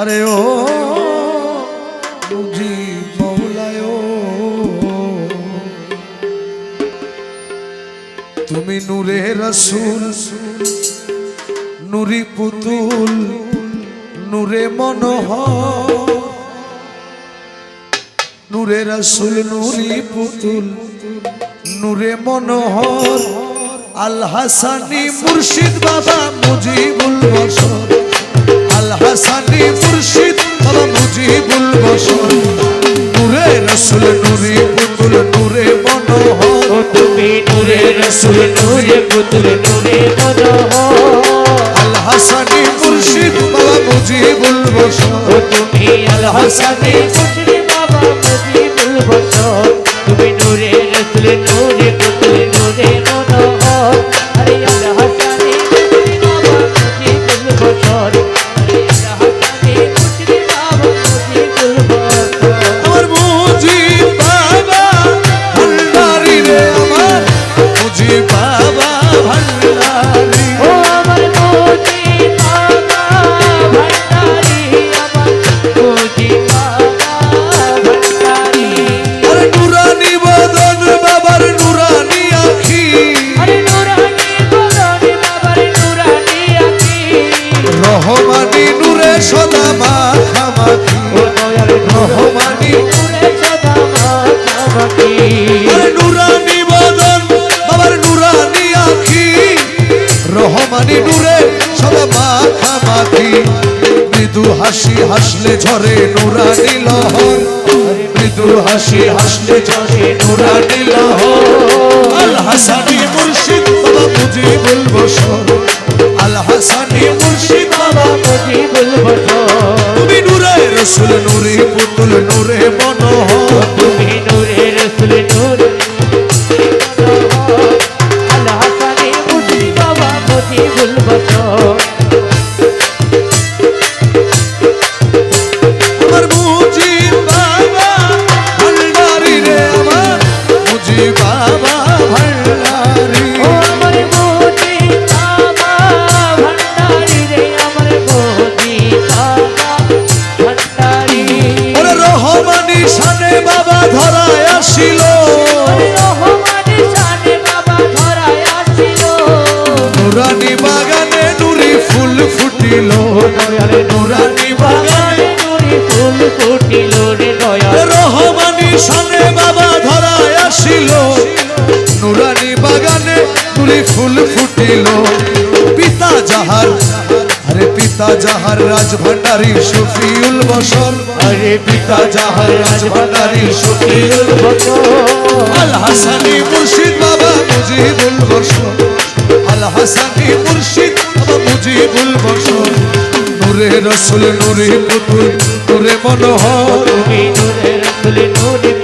আরে ও মুজি মৌলায় তুমি নূরে রসুল, নুরি পুতুল, নূরে মনোহর। নূরে রসুল, নুরি পুতুল, নূরে মনোহর। আল হাসানি মুর্শিদ বাবা মুজিবুল বসর হাসানি মুর্শিদ বাবা মুজিবুল বসর নূরে রসুল নূরে পুতুল নূরে মনোহর। তুমি নূরে রসুল নূরে পুতুল নূরে মনোহর। আল হাসানি মুর্শিদ বাবা মুজিবুল বসর ও তুমি আল হাসানি মুসলিম রহমানি নুরে সদা মাখামাখি মৃদু হাসি হাসলে ঝরে নুরানি লহর। মৃদু হাসি হাসলে ঝরে নুরানি লহর। আল হাসানি মুর্শিদ বাবা মুজিবুল বশর। আল হাসানি মুর্শিদ বাবা মুজিবুল বশর। তুমি রসুল পুতুল, নূরে বাগানে নুরি ফুল ফুটিল দয়ালে নুরানি বাগানে নুরি ফুল ফুটিল রে দয়াল। রহমানি শানে বাবা ধরায় আসিল। নুরানি বাগানে নুরি ফুল ফুটিল। পিতা যাহার আরে পিতা যাহার রাজ ভান্ডারি শফিউল বসর আরে পিতা যাহার রাজ ভান্ডারি শফিউল আল হাসানি মুর্শিদ বাবা মুজিবুল বসর রসুল নূরে পুতুল তোরে মনোহর তুমি নূরে রসুল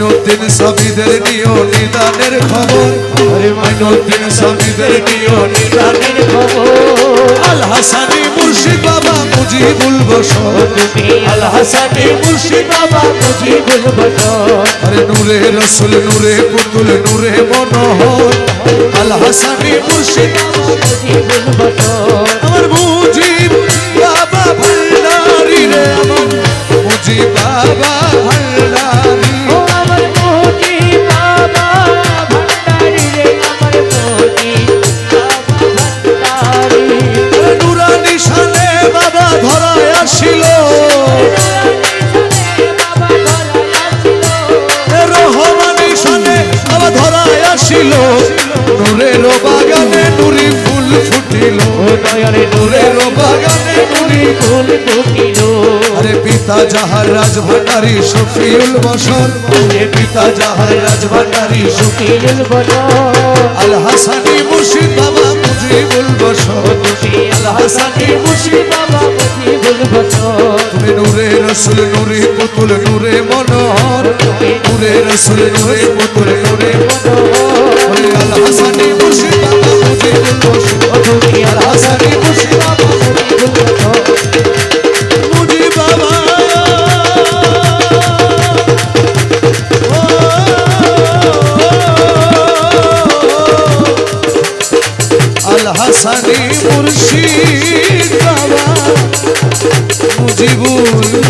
মাইনুদ্দিন সাবিদের নিয় নিদানের খবর। আরে মাইনুদ্দিন সাবিদের নিয় নিদানের খবর। আল হাসানি মুর্শিদ বাবা মুজিবুল বসর আল হাসানে মুর্শিদ বাবা মুজিবুল বশর। আরে নূরে রসুল নূরে পুতুল নূরে মনোহর। আল হাসানি মুর্শিদ মুজিবুল বশর। আমার বাগানে নুরি ফুল ফুটিল। ও দয়ালে নূরের বাগানে নুরি ফুল ফুটিল। আরে পিতা যাহার রাজভান্ডারী শফিউল বসর রে পিতা যাহার রাজভান্ডারী সুখিল বছর আল হাসানি মুর্শিদ বাবা মুজিবুল বসর আল হাসানি মুর্শিদ বাবা মুজিবুল বছর তুমি নূরে রসুল নূরে পুতুল নূরে মনোহর। নূরে রসুল নূরে পুতুল নূরে ওরে আল হাসানি বসর